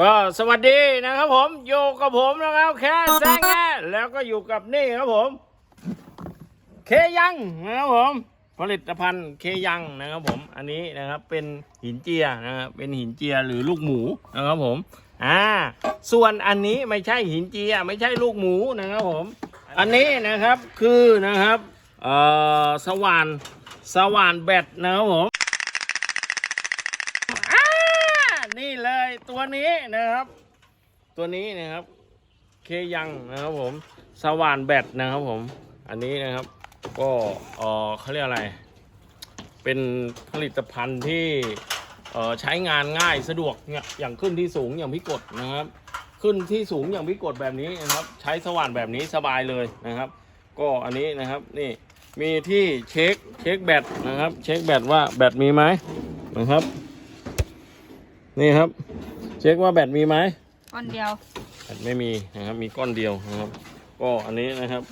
ก็สวัสดีนะครับผมอยู่กับผมนะครับแค่แซงแง่แล้วก็อยู่กับนี่ครับผม เคยังนะครับผม ผลิตภัณฑ์เคยังนะครับผม อันนี้นะครับเป็นหินเจียนะครับเป็นหินเจียหรือลูกหมูนะครับผมอ่าส่วนอันนี้ไม่ใช่หินเจียไม่ใช่ลูกหมูนะครับผม อันนี้นะครับคือนะครับเอ่อสว่านสว่านแบตนะครับผม อ่านี่เลยตัว นี้นะครับ ตัวนี้นะครับ เคยังนะครับผมสว่านแบตนะครับผม อันนี้นะครับ ก็เออเขาเรียกอะไร เป็นผลิตภัณฑ์ที่เออใช้งานง่ายสะดวกเนี่ยอย่างขึ้นที่สูงอย่างพิกดนะครับ ขึ้นที่สูงอย่างพิกดแบบนี้นะครับ ใช้สว่านแบบนี้สบายเลยนะครับ ก็อันนี้นะครับนี่มีที่เช็คเช็คแบตนะครับ เช็คแบตว่าแบตมีไหมนะครับ นี่ครับ เช็คว่าแบตมีไหมก้อนเดียวแบตไม่มีนะครับ มีก้อนเดียวนะครับ ก็อันนี้นะครับ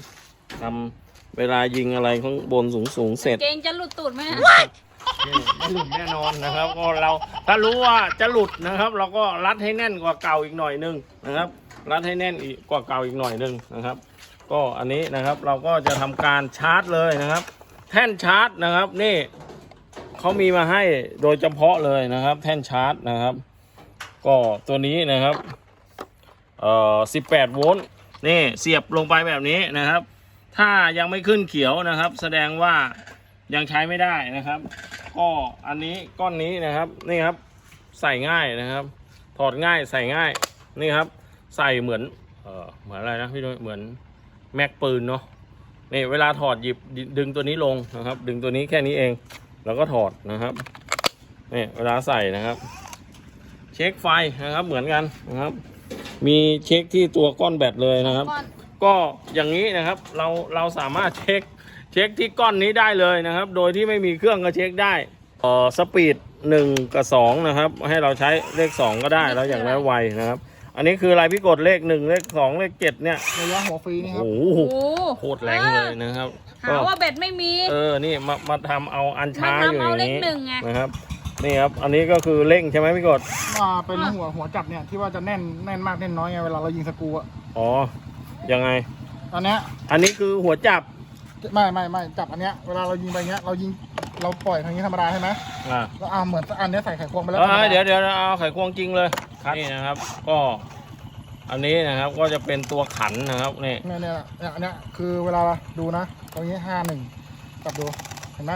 ทำเวลายิงอะไรข้างบนสูงสูงๆเสร็จ เกงจะหลุดตูดไหมอะนี่ไม่หลุดแน่นอนนะครับก็เราถ้ารู้ว่าจะหลุดนะครับ เราก็รัดให้แน่นกว่าเก่าอีกหน่อยหนึงนะครับ รัดให้แน่นอีกกว่าเก่าอีกหน่อยหนึงนะครับ ก็อันนี้นะครับเราก็จะทำการชาร์จเลยนะครับ แท่นชาร์จนะครับนี่เขามีมาให้โดยเฉพาะเลยนะครับ แท่นชาร์จนะครับ ก็ตัวนี้นะครับเอ่อ18 โวลต์นี่เสียบลงไปแบบนี้นะครับ ถ้ายังไม่ขึ้นเขียวนะครับ แสดงว่ายังใช้ไม่ได้นะครับ ก็อันนี้ก้อนนี้นะครับนี่ครับใส่ง่ายนะครับ ถอดง่ายใส่ง่ายนี่ครับ ใส่เหมือนเออเหมือนอะไรนะพี่นุ้ยเหมือนแม็กปืนเนาะนี่เวลาถอดหยิบดึงตัวนี้ลงนะครับ ดึงตัวนี้แค่นี้เอง แล้วก็ถอดนะครับนี่เวลาใส่นะครับ เช็คไฟนะครับเหมือนกันนะครับ มีเช็คที่ตัวก้อนแบตเลยนะครับก้อนก็อย่างนี้นะครับเราเราสามารถเช็คเช็คที่ก้อนนี้ได้เลยนะครับ โดยที่ไม่มีเครื่องก็เช็คได้เอ่อสปีดหนึ่งกับสองนะครับให้เราใช้เลขสองก็ได้แล้วอย่างไรไวนะครับ อันนี้คืออะไรพี่กดเลขหนึ่งเลขสองเลขเจ็ดเนี่ยระยะหัวฟรีนี่ครับโอ้โอ้โหโหโคตรแรงเลยนะครับหาว่าเบ็ดไม่มี เออนี่มามาทำเอาอันช้ามาทำอยู่อย่างนี้เอาเลขหนึ่งไง นะครับ นี่ครับ อันนี้ก็คือเร่งใช่ไหมพี่กดว่าเป็นหัวหัวจับเนี่ยที่ว่าจะแน่นแน่นมากแน่นน้อยไงเวลาเรายิงสกรูอะอ๋อ ยังไงตอนเนี้ยอันนี้คือหัวจับ ไม่ไม่ไม่จับอันเนี้ยเวลาเรายิงไปเงี้ยเรายิงเราปล่อยทางนี้ธรรมดาใช่ไหมอ่าแล้วเอาเหมือนอันเนี้ยใส่ไขควงไปแล้วเออเดี๋ยวเดี๋ยวเอาไขควงจริงเลยนี่นะครับ ก็ อันนี้นะครับก็จะเป็นตัวขันนะครับนี่ เนี่ยเนี่ยเนี่ยอันเนี้ยคือเวลาดูนะ ตรงนี้ห้าหนึ่งจับดู เห็นไหม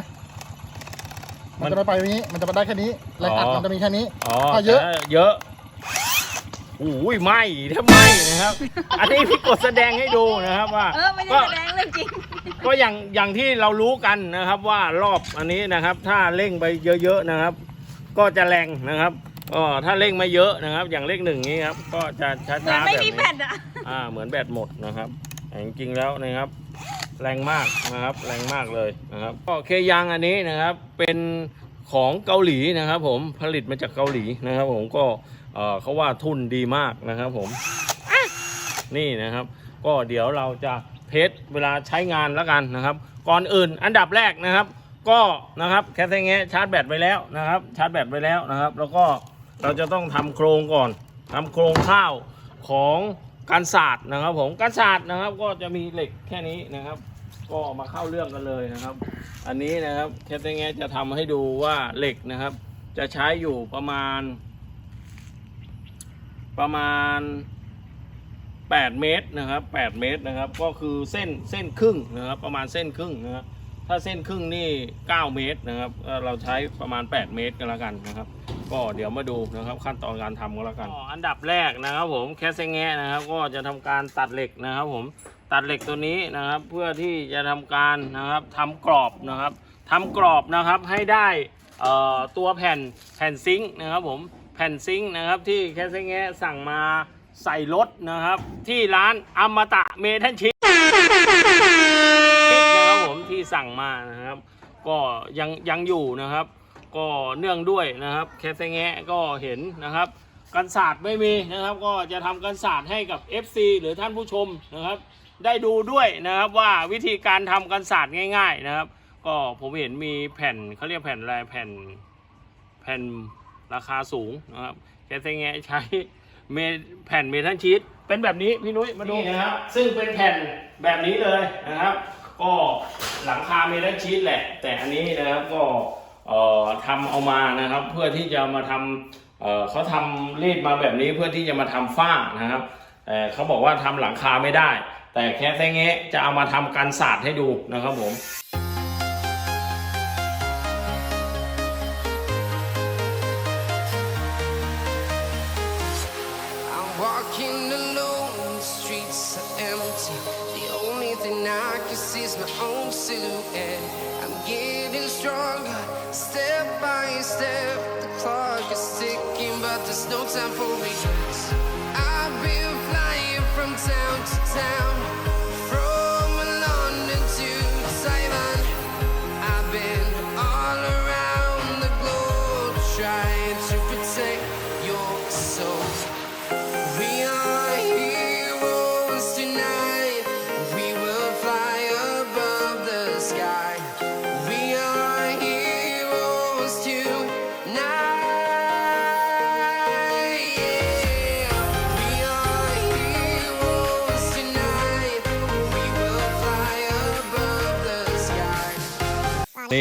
มันจะไม่ไปตรงนี้ มันจะไปได้แค่นี้ แรงอัดมันจะมีแค่นี้ อ๋ออะเยอะแต่เยอะอุ้ยไหมถ้าไหมนะครับ อันนี้พี่กดแสดงให้ดูนะครับว่า เออไม่ได้ก็แสดงเรื่องจริง ก็อย่างอย่างที่เรารู้กันนะครับว่ารอบอันนี้นะครับ ถ้าเร่งไปเยอะๆนะครับ ก็จะแรงนะครับก็ถ้าเร่งไม่เยอะนะครับ อย่างเลขหนึ่งนี้ครับ ก็จะช้าๆเหมือนแบบไม่มีนี้แบตอะอ่าเหมือนแบตหมดนะครับแต่จริงๆแล้วนะครับ แรงมากนะครับ แรงมากเลยนะครับก็เคยังอันนี้นะครับเป็นของเกาหลีนะครับ ผมผลิตมาจากเกาหลีนะครับ ผมก็เขาว่าทุนดีมากนะครับ ผมนี่นะครับ ก็เดี๋ยวเราจะเทสเวลาใช้งานแล้วกันนะครับ ก่อนอื่นอันดับแรกนะครับ ก็นะครับแคสเงะชาร์จแบตไว้แล้วนะครับ ชาร์จแบตไว้แล้วนะครับ แล้วก็เราจะต้องทำโครงก่อนทำโครงข้าวของการศาสตร์นะครับ ผมการศาสตร์นะครับ ก็จะมีเหล็กแค่นี้นะครับ ก็มาเข้าเรื่องกันเลยนะครับ อันนี้นะครับแคสเงจะทำให้ดูว่าเหล็กนะครับ จะใช้อยู่ประมาณ ประมาณ 8 เมตรนะครับ 8 เมตรนะครับ ก็คือเส้นเส้นครึ่งนะครับ ประมาณเส้นครึ่งนะครับถ้าเส้นครึ่งนี่ 9 เมตรนะครับ เราใช้ประมาณ 8 เมตรกันแล้วกันนะครับ ก็เดี๋ยวมาดูนะครับขั้นตอนการทำกันแล้วกัน อันดับแรกนะครับผมแคสเซงแงนะครับ ก็จะทำการตัดเหล็กนะครับผม ตัดเหล็กตัวนี้นะครับ เพื่อที่จะทำการนะครับทำกรอบนะครับทำกรอบนะครับให้ได้ตัวแผ่นแผ่นซิงค์นะครับผมแผ่นซิงค์นะครับที่แคสแงะสั่งมาใส่รถนะครับ ที่ร้านอมตะเมทัลชินะครับผมที่สั่งมานะครับ ก็ยังยังอยู่นะครับ ก็เนื่องด้วยนะครับแคสแงะก็เห็นนะครับกันศาสตร์ไม่มีนะครับ ก็จะทำกันศาสตร์ให้กับ FC หรือท่านผู้ชมนะครับ ได้ดูด้วยนะครับว่าวิธีการทำกันศาสตร์ง่าย ๆนะครับ ก็ผมเห็นมีแผ่นเขาเรียกแผ่นอะไรแผ่นแผ่นราคาสูงนะครับแคสแงใช้แผ่นเมทัลชีตเป็นแบบนี้พี่นุ้ยมาดูนะครับซึ่งเป็นแผ่นแบบนี้เลยนะครับ ก็หลังคาเมทัลชีตแหละ แต่อันนี้นะครับก็เอ่อทำเอามานะครับ เพื่อที่จะมาทำเอ่อเขาทำรีดมาแบบนี้เพื่อที่จะมาทำฝ้านะครับแต่เขาบอกว่าทำหลังคาไม่ได้ แต่แค่แค่เงี้จะเอามาทำการศาสตร์ให้ดูนะครับผม There's no time for from town to town,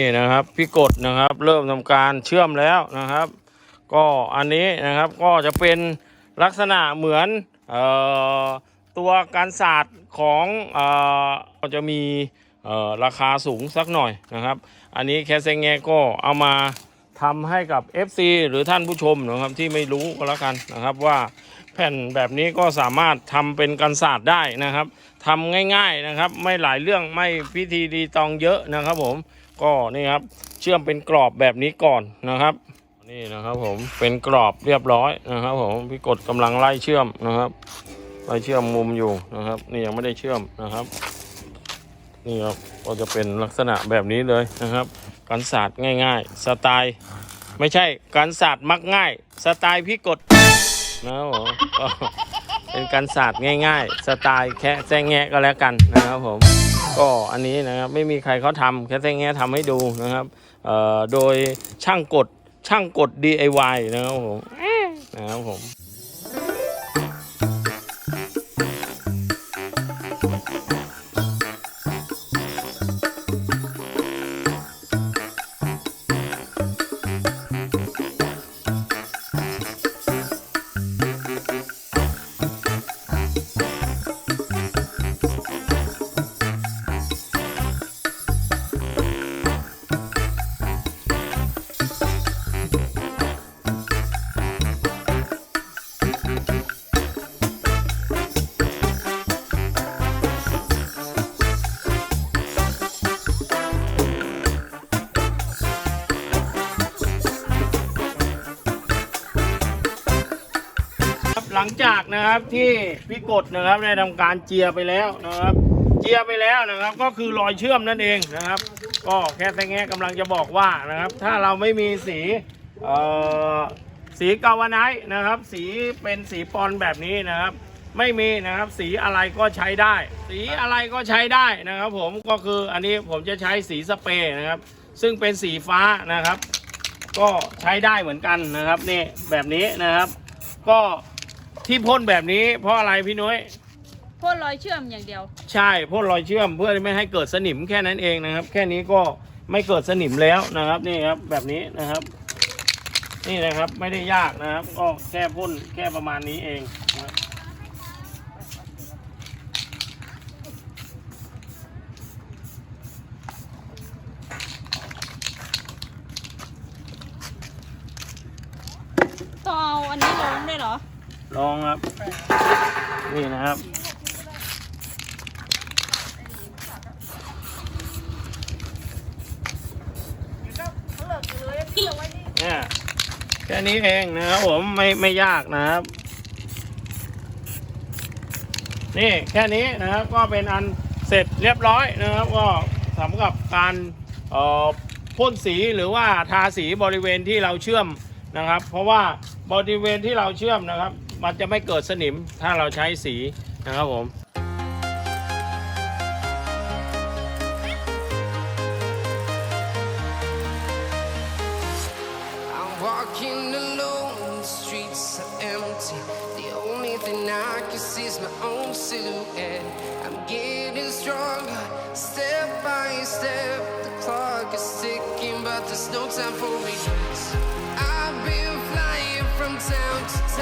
นี่นะครับพี่กดนะครับเริ่มทำการเชื่อมแล้วนะครับ ก็อันนี้นะครับก็จะเป็นลักษณะเหมือนออตัวการศาสตร์ของออก็จะมีราคาสูงสักหน่อยนะครับ อันนี้แคสเซงแงก็เอามาทำให้กับ FC หรือท่านผู้ชมนะครับที่ไม่รู้ก็แล้วกันนะครับว่าแผ่นแบบนี้ก็สามารถทำเป็นกันศาสตร์ได้นะครับทำง่ายๆนะครับ ไม่หลายเรื่องไม่พิธีดีตองเยอะนะครับผม ก็นี่ครับ เชื่อมเป็นกรอบแบบนี้ก่อนนะครับ นี่นะครับผมเป็นกรอบเรียบร้อยนะครับผมพี่กดกำลังไล่เชื่อมนะครับไล่เชื่อมมุมอยู่นะครับ นี่ยังไม่ได้เชื่อมนะครับ นี่ครับก็จะเป็นลักษณะแบบนี้เลยนะครับการศาสตร์ง่าย ๆ สไตล์ ไม่ใช่การศาสตร์มักง่าย สไตล์พี่กดนะครับผมเป็นการศาสตร์ง่าย ๆ สไตล์แค่แซงแงะก็แล้วกันนะครับผม ก็อันนี้นะครับไม่มีใครเขาทำแค่แค่แง่ทำให้ดูนะครับเอ่อโดยช่างกดช่างกด DIY นะครับผมนะครับผม หลังจากนะครับที่พี่กดนะครับได้ทำการเจียไปแล้วนะครับ เจียไปแล้วนะครับ ก็คือรอยเชื่อมนั่นเองนะครับ ก็แค่แตงแงะกำลังจะบอกว่านะครับ ถ้าเราไม่มีสีเอ่อสีกาวไนท์นะครับ สีเป็นสีปอนแบบนี้นะครับ ไม่มีนะครับสีอะไรก็ใช้ได้ สีอะไรก็ใช้ได้นะครับ ผมก็คืออันนี้ผมจะใช้สีสเปรย์นะครับ ซึ่งเป็นสีฟ้านะครับ ก็ใช้ได้เหมือนกันนะครับนี่แบบนี้นะครับ ก็ ที่พ่นแบบนี้เพราะอะไรพี่นุ้ยพ่นรอยเชื่อมอย่างเดียว ใช่พ่นรอยเชื่อมเพื่อไม่ให้เกิดสนิมแค่นั้นเองนะครับ แค่นี้ก็ไม่เกิดสนิมแล้วนะครับนี่ครับแบบนี้นะครับ นี่นะครับไม่ได้ยากนะครับ ก็แค่พ่นแค่ประมาณนี้เองนะครับต้องเอาอันนี้ลงได้วยเหรอ ลองครับ นี่นะครับ เนี่ยแค่นี้เองนะครับผมไม่ไม่ยากนะครับ นี่แค่นี้นะครับก็เป็นอันเสร็จเรียบร้อยนะครับ ก็สำหรับการพ่นสีหรือว่าทาสีบริเวณที่เราเชื่อมนะครับ เพราะว่าบริเวณที่เราเชื่อมนะครับ มันจะไม่เกิดสนิมถ้าเราใช้สีนะครับผม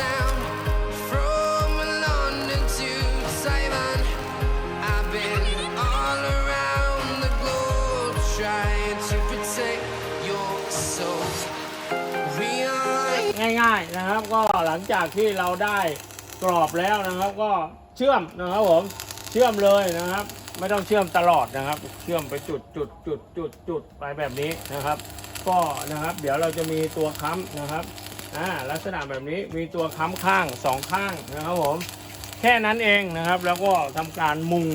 I'm นะครับ ก็หลังจากที่เราได้กรอบแล้วนะครับ ก็เชื่อมนะครับผมเชื่อมเลยนะครับ ไม่ต้องเชื่อมตลอดนะครับ เชื่อมไปจุดจุดจุดจุดจุดไปแบบนี้นะครับ ก็นะครับ เดี๋ยวเราจะมีตัวค้ำนะครับอ่าลักษณะแบบนี้มีตัวค้ำข้างสองข้างนะครับผมแค่นั้นเองนะครับ แล้วก็ทำการมุง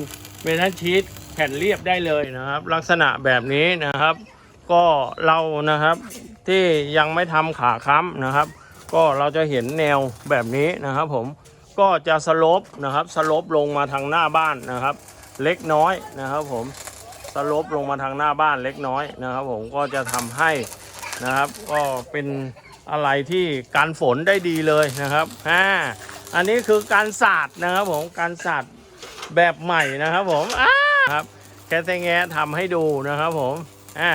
เมทัลชีตแผ่นเรียบได้เลยนะครับ ลักษณะแบบนี้นะครับ ก็เรานะครับที่ยังไม่ทำขาค้ำนะครับ ก็เราจะเห็นแนวแบบนี้นะครับผมก็จะสลปนะครับสลปลงมาทางหน้าบ้านนะครับ เล็กน้อยนะครับผมสลปลงมาทางหน้าบ้านเล็กน้อยนะครับ ผมก็จะทำให้นะครับ ก็เป็นอะไรที่การฝนได้ดีเลยนะครับอ่าอันนี้คือการสาดนะครับผมการสาดแบบใหม่นะครับผมอ่าครับแคสแงะทำให้ดูนะครับผมอ่า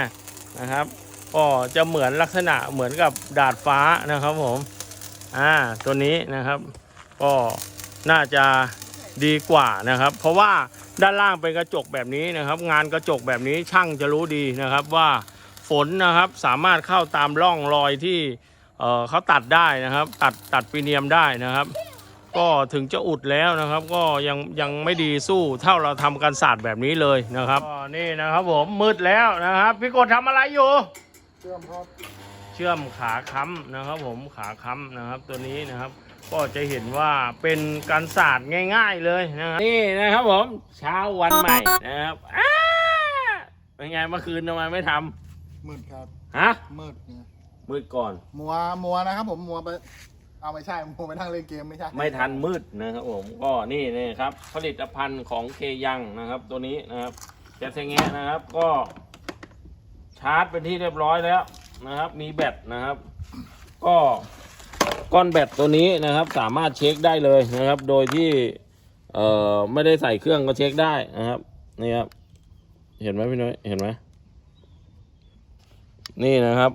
นะครับ ก็จะเหมือนลักษณะเหมือนกับดาดฟ้านะครับผมอ่าตัวนี้นะครับ ก็น่าจะดีกว่านะครับ เพราะว่าด้านล่างเป็นกระจกแบบนี้นะครับ งานกระจกแบบนี้ช่างจะรู้ดีนะครับว่าฝนนะครับสามารถเข้าตามร่องรอยที่เออเขาตัดได้นะครับ ตัดตัดปีเนียมได้นะครับ ก็ถึงจะอุดแล้วนะครับ ก็ยังยังไม่ดีสู้เท่าเราทำกันศาสตร์แบบนี้เลยนะครับนี่นะครับผมมืดแล้วนะครับ พี่กดทำอะไรอยู่ เชื่อมครับเชื่อมขาค้ำนะครับ ผมขาค้ำนะครับตัวนี้นะครับ ก็จะเห็นว่าเป็นการศาสตร์ง่าย ๆเลยนะครับนี่นะครับผมเช้าวันใหม่นะครับอ้าเป็นไงเมื่อคืนทำไมไม่ทมืดครับำฮะมืดเนี่ยมืดก่อน มัวมัวนะครับ ผมมัวไปเอาไม่ใช่มัวไปนั่งเล่นเกมไม่ใช่ไม่ทันมืดนะครับผมก็นี่นี่ครับ ผลิตภัณฑ์ของเคยังนะครับ ตัวนี้นะครับแจสเงะนะครับก็ ชาร์จเป็นที่เรียบร้อยแล้วนะครับ มีแบตนะครับ ก็ก้อนแบตตัวนี้นะครับ สามารถเช็คได้เลยนะครับ โดยที่เอ่อไม่ได้ใส่เครื่องก็เช็คได้นะครับนี่ครับ เห็นไหมพี่น้อยเห็นไหมนี่นะครับ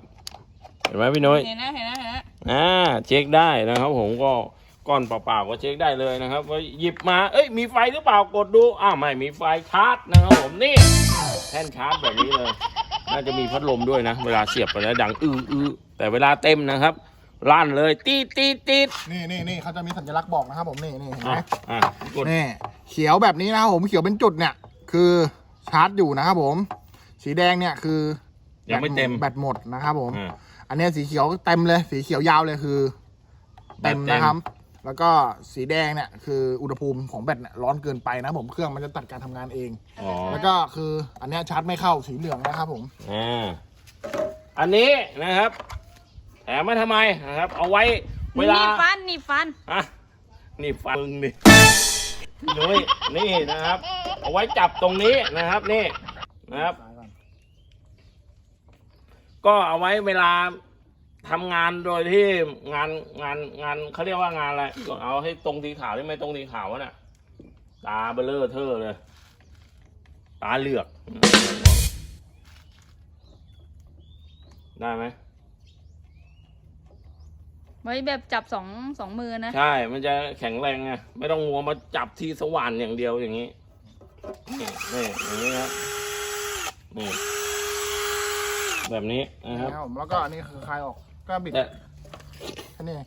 เห็นไหมพี่น้อยเห็นนะเห็นนะเห็นนะอ่าเช็คได้นะครับ ผมก็ก้อนเปล่าๆก็เช็คได้เลยนะครับว่าหยิบมา เอ้ยมีไฟหรือเปล่ากดดูอ้าวไม่มีไฟชาร์จนะครับผมนี่แท่นชาร์จแบบนี้เลย น่าจะมีพัดลมด้วยนะ เวลาเสียบไปแล้วดังอื้ออื้อแต่เวลาเต็มนะครับลั่นเลยตีดตีดตีดนี่นี่นี่เขาจะมีสัญลักษณ์บอกนะครับผมนี่นี่เห็นไหมอะอะกดนี่เขียวแบบนี้นะครับผมเขียวเป็นจุดเนี่ย คือชาร์จอยู่นะครับผม สีแดงเนี่ยคือยังไม่เต็มแบตหมดนะครับผม อ่าอันเนี้ยสีเขียวเต็มเลย สีเขียวยาวเลยคือ เต็มแบตเต็มนะครับ แล้วก็สีแดงเนี่ยคืออุณหภูมิของแบตเนี่ยร้อนเกินไปนะผมเครื่องมันจะตัดการทำงานเอง อ๋อแล้วก็คืออันเนี้ยชาร์จไม่เข้าสีเหลืองนะครับผมอ่าอันนี้นะครับ แถมมาทำไมนะครับ เอาไว้เวลานี่ฟันนี่ฟัน อะนี่ฟันมึงนี่นุ้ยนี่นะครับ เอาไว้จับตรงนี้นะครับนี่นะครับ ก็เอาไว้เวลา ทำงานโดยที่งานงานงานเขาเรียกว่างานอะไรเอาให้ตรงสีขาวได้ไหมตรงสีขาวน่ะ ตาเบลเลอร์เทอร์เลย ตาเหลือก ได้ไหมไว้แบบจับสองสองมือนะ ใช่ มันจะแข็งแรงไงไม่ต้องมัวมาจับที่สว่านอย่างเดียวอย่างนี้นี่นี่อย่างนี้ครับนี่แบบนี้นะครับนะครับผมแล้วก็อันนี้คือคลายออก ก็บิดแต่แค่นี้เอง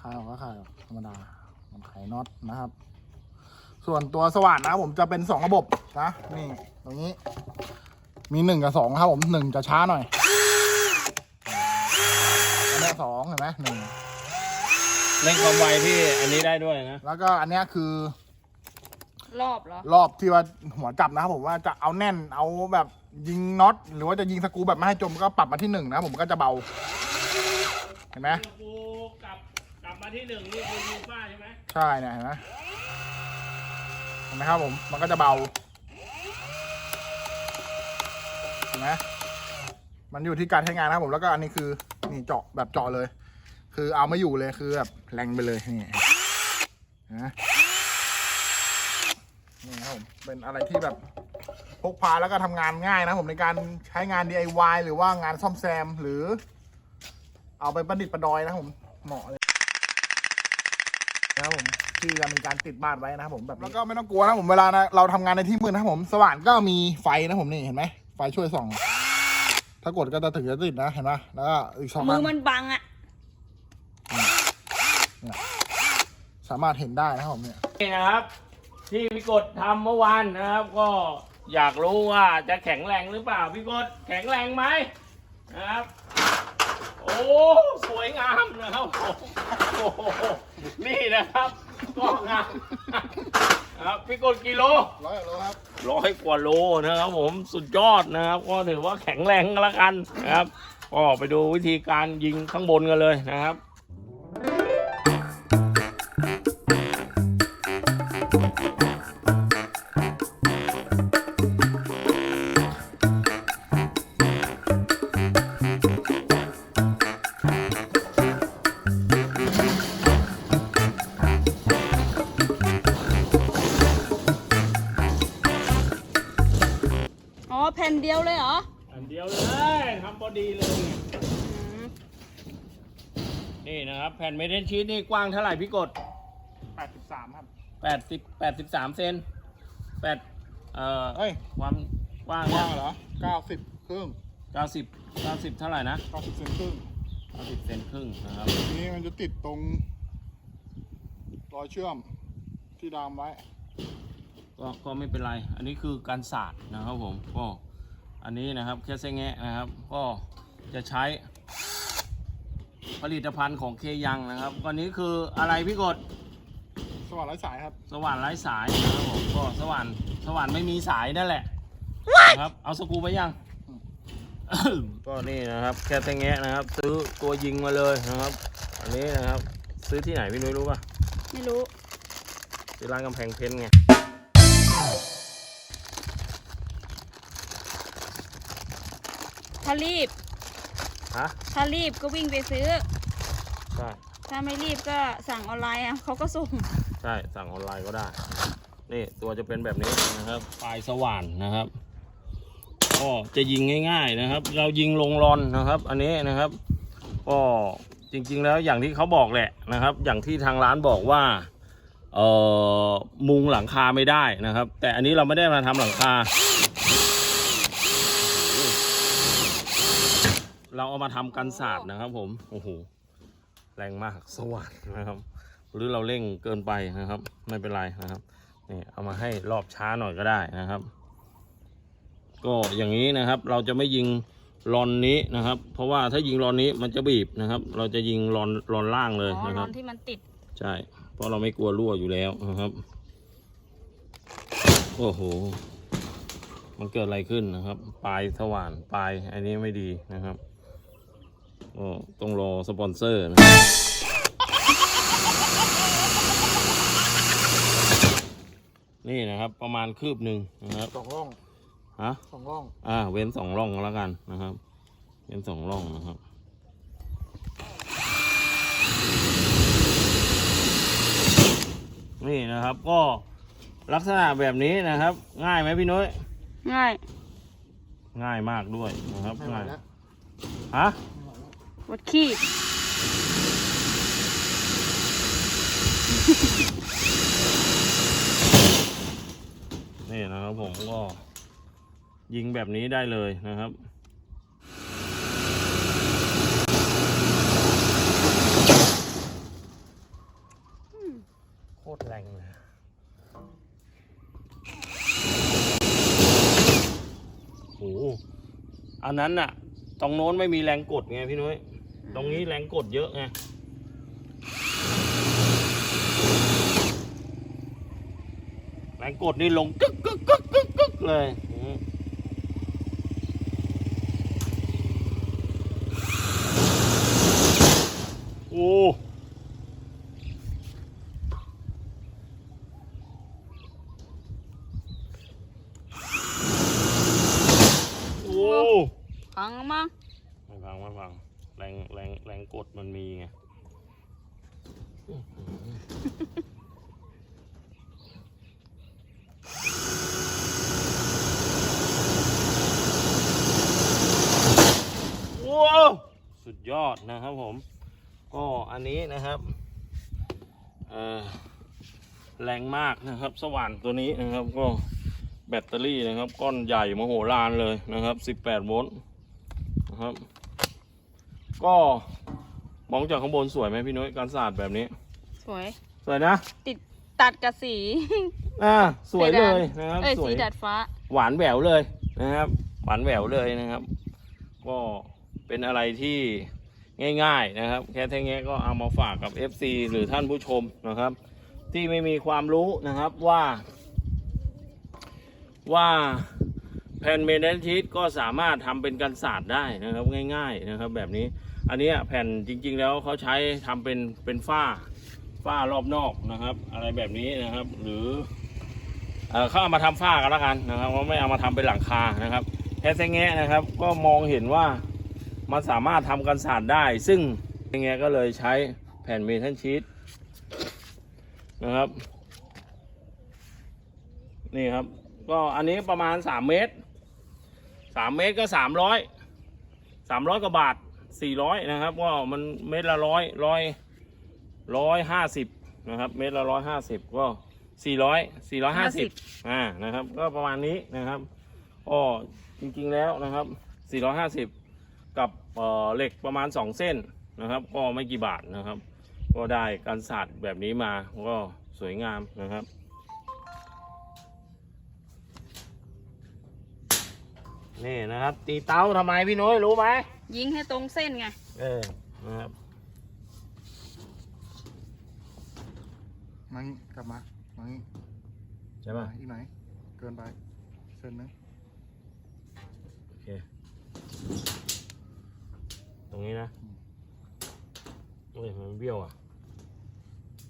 คลายออกก็คลายออกธรรมดา มันไขน็อตนะครับ ส่วนตัวสว่านนะครับผมจะเป็นสองระบบนะนี่ตรงนี้ มีหนึ่งกับสองครับผมหนึ่งจะช้าหน่อยอันเนี้ยสองเห็นไหมหนึ่งเร่งความไวที่อันนี้ได้ด้วยนะ แล้วก็อันเนี้ยคือ รอบเหรอ รอบที่ว่าหัวจับนะครับผมว่าจะเอาแน่นเอาแบบ ยิงน็อตหรือว่าจะยิงสกรูแบบไม่ให้จมก็ปรับมาที่หนึ่งนะครับผมก็จะเบา เห็นไหมกูกลับกลับมาที่หนึ่งนี่คือยูฟ่าใช่ไหมใช่เนี่ยเห็นไหมเห็นไหมครับผมมันก็จะเบาเห็นไหมมันอยู่ที่การใช้งานนะครับผมแล้วก็อันนี้คือนี่เจาะแบบเจาะเลย คือเอาไม่อยู่เลยคือแบบแรงไปเลยนี่นะนี่ครับผมเป็นอะไรที่แบบพ กพาแล้วก็ทำงานง่ายนะผมในการใช้งาน DIY หรือว่างานซ่อมแซมหรือ เอาไปประดิษฐ์ประดอยนะครับผมเหมาะเลยนะครับผมที่จะมีการติดบ้านไว้นะครับผมแบบนี้แล้วก็ไม่ต้องกลัวนะผมเวลานะเราทำงานในที่มืดนะครับผมสว่านก็มีไฟนะผมนี่เห็นไหมไฟช่วยส่อง ถ้ากดก็จะถึงจะติดนะเห็นไหมแล้วก็อีกสองมือัอนมันบังอะสามารถเห็นได้นะครับผมเนี่ย นี่นะครับที่พี่กดทำเมื่อวานนะครับ ก็ อยากรู้ว่าจะแข็งแรงหรือเปล่าพี่กดแข็งแรงไหมนะครับ โอ้สวยงามนะครับผมโอ้โหนี่นะครับก็งามครับพี่กดกิโลร้อยโลครับร้อยกว่าโลนะครับผมสุดยอดนะครับก็ถือว่าแข็งแรงก็แล้วกันนะครับก็ไปดูวิธีการยิงข้างบนกันเลยนะครับ แผ่นเดียวเลยเหรออันเดียวเลยทำพอดีเลยอืมนี่นะครับ แผ่นเมทัลชีตนี่กว้างเท่าไหร่พี่กด83 ครับแปดสิบแปดสิบสามเซนแปดเอ่อเฮ้ยความกว้างกเนี่ว้ายงเหรอ 90 ครึ่งเก้าสิบเก้าสิบเท่าไหร่นะ90เซนครึ่งเก้าสิบเซนครึ่งนะครับทีนี้มันจะติดตรง รอยเชื่อมที่ดามไว้ ก็ก็ไม่เป็นไร อันนี้คือการศาสตร์นะครับผมก็อันนี้นะครับแค่เส้แงะนะครับ ก็จะใช้ ผลิตภัณฑ์ของเคยังนะครับก็นี้คืออะไรพี่กดสว่านไร้สายครับ สว่านไร้สายนะครับผมก็สว่านสว่านไม่มีสายนั่นแหละนะครับเอาสกรูไปยัง ก็นี่นะครับ แค่เส้แงะนะครับ ซื้อตัวยิงมาเลยนะครับ อันนี้นะครับ ซื้อที่ไหนพี่นุ้ยรู้ป่ะไม่รู้ที่ร้านกำแพงเพชรไง ถ้ารีบ ฮะถ้ารีบก็วิ่งไปซื้อ ใช่ถ้าไม่รีบก็สั่งออนไลน์อะเขาก็ส่ง ใช่สั่งออนไลน์ก็ได้นะครับนี่ตัวจะเป็นแบบนี้นะครับปลายสว่านนะครับก็จะยิงง่าย ๆนะครับ เรายิงลงรอนนะครับ อันนี้นะครับก็จริงๆแล้วอย่างที่เขาบอกแหละนะครับ อย่างที่ทางร้านบอกว่าเอ่อมุงหลังคาไม่ได้นะครับ แต่อันนี้เราไม่ได้มาทำหลังคา เราเอามาทำกันศาสตร์นะครับ ผมโอ้โหแรงมากสว่านนะครับ หรือเราเร่งเกินไปนะครับ ไม่เป็นไรนะครับนี่เอามาให้รอบช้าหน่อยก็ได้นะครับ ก็อย่างนี้นะครับ เราจะไม่ยิงรอนนี้นะครับ เพราะว่าถ้ายิงรอนนี้มันจะบีบนะครับ เราจะยิงรอนรอนล่างเลยอ๋อนะนคอรับนที่มันติดใช่เพราะเราไม่กลัวรั่วอยู่แล้วนะครับ โอ้โห มันเกิดอะไรขึ้นนะครับ ปลายสว่านปลายอันนี้ไม่ดีนะครับ โอ้ต้องรอสปอนเซอร์นะครับนี่นะครับ ประมาณคืบหนึ่งนะครับสองร่องฮะสองร่อง อ่า เว้นสองร่องก็แล้วกันนะครับ เว้นสองร่องนะครับนี่นะครับก็ลักษณะแบบนี้นะครับ ง่ายไหมพี่น้อยง่าย ง่ายมากด้วยนะครับไม่ไหวง่ายแล้วฮะไม่ไห วัดขี้นี่นะครับผมก็ยิงแบบนี้ได้เลยนะครับโคตรแรงเลยโอ้โหอันนั้นน่ะ ตรงโน้นไม่มีแรงกดไงพี่นุ้ย ตรงนี้แรงกดเยอะไงแรงกดนี่ลงกึกกึกกึกกึกกึกเลยอืมโอ้โอ้พังมั้ง งกดมันมีไงว้าวสุดยอดนะครับผม ก็อันนี้นะครับแรงมากนะครับ สว่านตัวนี้นะครับก็แบตเตอรี่นะครับ ก้อนใหญ่มโหฬารเลยนะครับ 18 โวลต์นะครับ ก็ มองจากข้างบนสวยไหมพี่นุ้ยการสาดแบบนี้ สวย สวยนะ ติดตัดกับสี อ่า สวยเลยสีดำนะครับเอ้ยสวสีย ดัดฟ้า หวานแหววเลยนะครับ หวานแหววเลยนะครับ ก็เป็นอะไรที่ง่าย ๆนะครับ แค่แท่งแง่ก็เอามาฝากกับ FC หรือท่านผู้ชมนะครับ ที่ไม่มีความรู้นะครับว่า ว่าแผ่นเมนเดนชีตก็สามารถทำเป็นกันศาสตร์ได้นะครับ ง่าย ๆนะครับ แบบนี้ อันนี้แผ่นจริง ๆ แล้วเขาใช้ทำเป็นเป็นฝ้าฝ้ารอบนอกนะครับ อะไรแบบนี้นะครับ หรือเออเขาเอามาทำฝ้ากันแล้วกันนะครับเขาไม่เอามาทำเป็นหลังคานะครับแค่แง่นะครับ ก็มองเห็นว่ามันสามารถทำกันศาสตร์ได้ ซึ่งแง่ก็เลยใช้แผ่นเมทัลชีตนะครับ นี่ครับ ก็อันนี้ประมาณ3เมตร3เมตรก็300 300กว่าบาท 400นะครับก็มันเมตรละร้อยร้อยร้อยห้าสิบนะครับ เมตรละร้อยห้าสิบก็สี่ร้อยสี่ร้อยห้าสิบอ่านะครับ ก็ประมาณนี้นะครับก็จริงๆแล้วนะครับสี่ร้อยห้าสิบกับเอ่อเหล็กประมาณสองเส้นนะครับ ก็ไม่กี่บาทนะครับ ก็ได้การสาดแบบนี้มาก็สวยงามนะครับนี่นะครับ ตีเต้าทำไมพี่น้อยรู้ไหม ยิงให้ตรงเส้นไง เออนะครับมางี้กลับมามางี้ใช่ป่ะอีกไหน เกินไปเส้นนึงโอเค ตรงนี้นะโอ้ยมันเบี้ยวอะ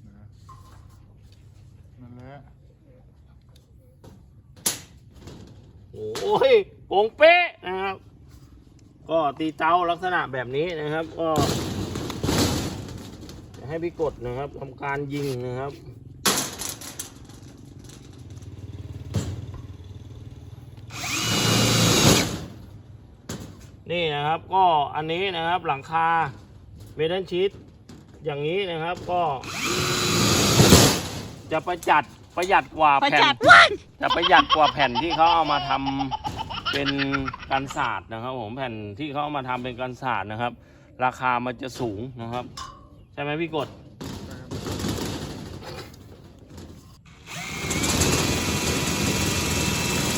นะนั่นแหละโอ้ยโกงเป๊ะนะครับ ก็ตีเต้าลักษณะแบบนี้นะครับ ก็จะให้พี่กดนะครับทำการยิงนะครับนี่นะครับก็อันนี้นะครับหลังคาเมทัลชีตอย่างนี้นะครับก็ จะประหยัดประหยัดกว่าประแผ่จันดจะประหยัดกว่าแผ่นที่เขาเอามาทำ เป็นกันศาสตร์นะครับ ผมแผ่นที่เขาเอามาทำเป็นกันศาสตร์นะครับ ราคามันจะสูงนะครับ ใช่ไหมพี่กด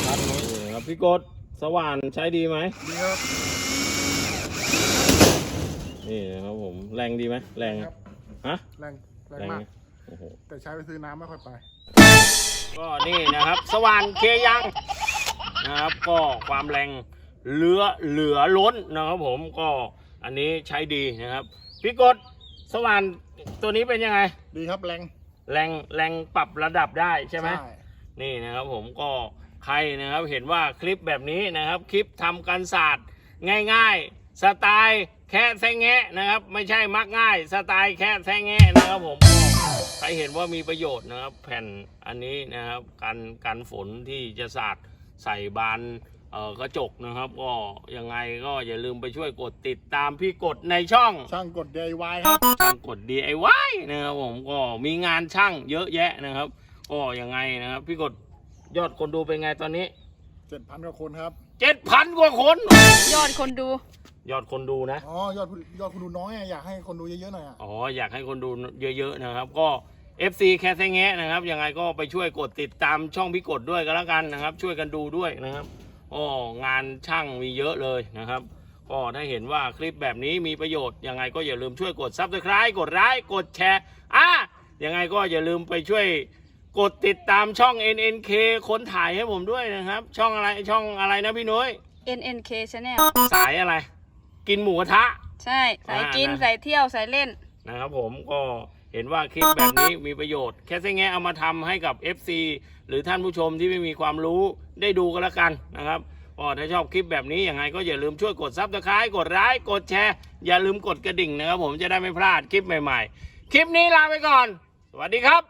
ครับนี่ครับพี่กดสว่านใช้ดีไหมดีครับนี่นะครับผมแรงดีไหมแรงครับฮะแรงแรงแรงมาไหมกโอ้โหแต่ใช้ไปซื้อน้ำไม่ค่อยไป ก็นี่นะครับ สว่านเคยัง นะครับ ก็ความแรงเหลือเหลือล้นนะครับผมก็อันนี้ใช้ดีนะครับ พี่กดสว่านตัวนี้เป็นยังไง ดีครับแรงแรงแรงปรับระดับได้ใช่ไหมนี่นะครับผมก็ใครนะครับเห็นว่าคลิปแบบนี้นะครับ คลิปทำกันศาสตร์ง่ายๆ สไตล์แค่แซงแงะนะครับ ไม่ใช่มักง่าย สไตล์แค่แซงแงะนะครับผมก็ใครเห็นว่ามีประโยชน์นะครับ แผ่นอันนี้นะครับกันกันฝนที่จะสาด ใส่บานเอ่อกระจกนะครับ ก็ยังไงก็อย่าลืมไปช่วยกดติดตามพี่กดในช่องช่างกด DIY ครับช่างกด DIY นะครับผมก็มีงานช่างเยอะแยะนะครับ ก็ยังไงนะครับ พี่กดยอดคนดูเป็นไงตอนนี้7,000กว่าคนครับเจ็ดพันกว่าคน ยอดคนดู ยอดคนดูนะอ๋อยอดผู้ยอดคนดูน้อยอะอยากให้คนดูเยอะๆหน่อยอะอ๋ออยากให้คนดูเยอะๆนะครับ ก็ FC แคสแงะนะครับยังไงก็ไปช่วยกดติดตามช่องพี่กดด้วยกันแล้วกันนะครับ ช่วยกันดูด้วยนะครับอ๋องานช่างมีเยอะเลยนะครับก็ถ้าเห็นว่าคลิปแบบนี้มีประโยชน์ยังไงก็อย่าลืมช่วยกด Subscribe กดไลค์กดแชร์อะยังไงก็อย่าลืมไปช่วยกดติดตามช่อง NNK คนถ่ายให้ผมด้วยนะครับ ช่องอะไรช่องอะไรนะพี่นุ้ย NNK Channel สายอะไร กินหมูกระทะ ใช่ สายกิน อ่านะ สายเที่ยว สายเล่น นะครับผมก็ เห็นว่าคลิปแบบนี้มีประโยชน์ แค่เส้นแงะเอามาทำให้กับ FC หรือท่านผู้ชมที่ไม่มีความรู้ได้ดูกันแล้วกันนะครับก็ถ้าชอบคลิปแบบนี้ยังไงก็อย่าลืมช่วยกดซับสไครต์กดไลค์กดแชร์ อย่าลืมกดกระดิ่งนะครับผมจะได้ไม่พลาดคลิปใหม่ ๆ คลิปนี้ลาไปก่อน สวัสดีครับ